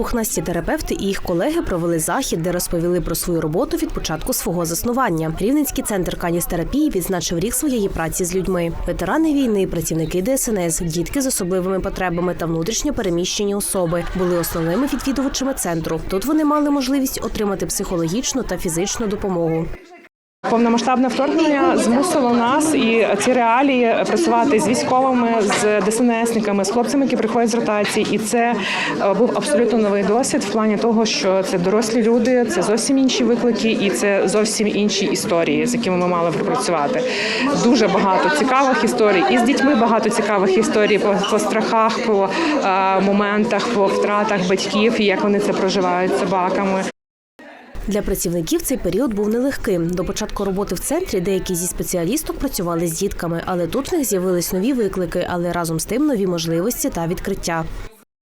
пухнасті терапевти і їх колеги провели захід, де розповіли про свою роботу від початку свого заснування. Рівненський центр каністерапії відзначив рік своєї праці з людьми. Ветерани війни, працівники ДСНС, дітки з особливими потребами та внутрішньо переміщені особи були основними відвідувачами центру. Тут вони мали можливість отримати психологічну та фізичну допомогу. Повномасштабне вторгнення змусило нас і ці реалії працювати з військовими, з ДСНСниками, з хлопцями, які приходять з ротації. І це е, був абсолютно новий досвід в плані того, що це дорослі люди, це зовсім інші виклики, і це зовсім інші історії, з якими ми мали пропрацювати. Дуже багато цікавих історій. І з дітьми багато цікавих історій по, по страхах, по е, моментах, по втратах батьків і як вони це проживають з собаками. Для працівників цей період був нелегким. До початку роботи в центрі деякі зі спеціалісток працювали з дітками, але тут в них з'явились нові виклики, але разом з тим нові можливості та відкриття.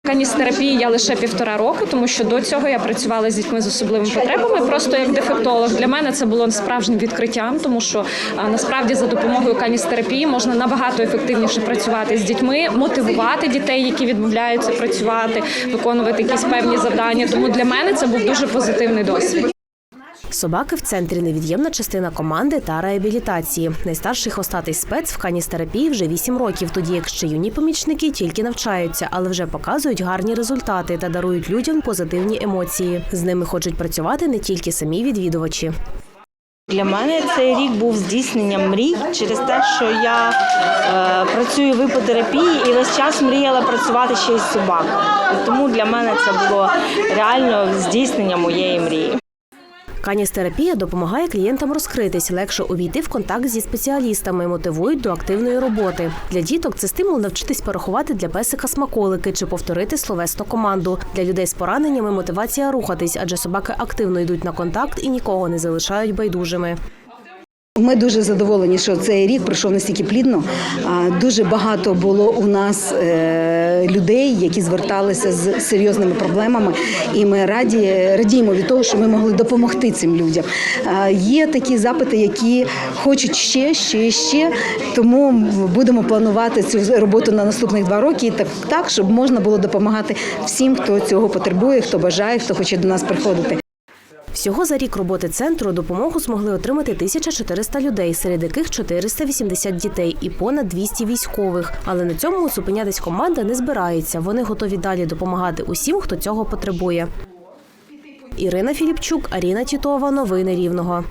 Каністерапії я лише півтора року, тому що до цього я працювала з дітьми з особливими потребами, просто як дефектолог. Для мене це було справжнім відкриттям, тому що насправді за допомогою каністерапії можна набагато ефективніше працювати з дітьми, мотивувати дітей, які відмовляються працювати, виконувати якісь певні завдання. Тому для мене це був дуже позитивний досвід. Собаки в центрі невід'ємна частина команди та реабілітації. Найстарший хвостатий спец в каністерапії вже 8 років, тоді як ще юні помічники тільки навчаються, але вже показують гарні результати та дарують людям позитивні емоції. З ними хочуть працювати не тільки самі відвідувачі. Для мене цей рік був здійсненням мрій через те, що я е, працюю в іпотерапії і весь час мріяла працювати ще й з собакою. Тому для мене це було реально здійснення моєї мрії. Каністерапія допомагає клієнтам розкритись, легше увійти в контакт зі спеціалістами, мотивують до активної роботи. Для діток це стимул навчитись порахувати для песика смаколики чи повторити словесну команду. Для людей з пораненнями мотивація рухатись, адже собаки активно йдуть на контакт і нікого не залишають байдужими. Ми дуже задоволені, що цей рік пройшов настільки плідно. Дуже багато було у нас е, людей, які зверталися з серйозними проблемами, і ми раді радіємо від того, що ми могли допомогти цим людям. Є такі запити, які хочуть ще, ще, ще. Тому будемо планувати цю роботу на наступних два роки так, так, щоб можна було допомагати всім, хто цього потребує, хто бажає, хто хоче до нас приходити. Всього за рік роботи центру допомогу змогли отримати 1400 людей, серед яких 480 дітей і понад 200 військових. Але на цьому зупинятись команда не збирається. Вони готові далі допомагати усім, хто цього потребує. Ірина Філіпчук, Аріна Тітова. Новини Рівного.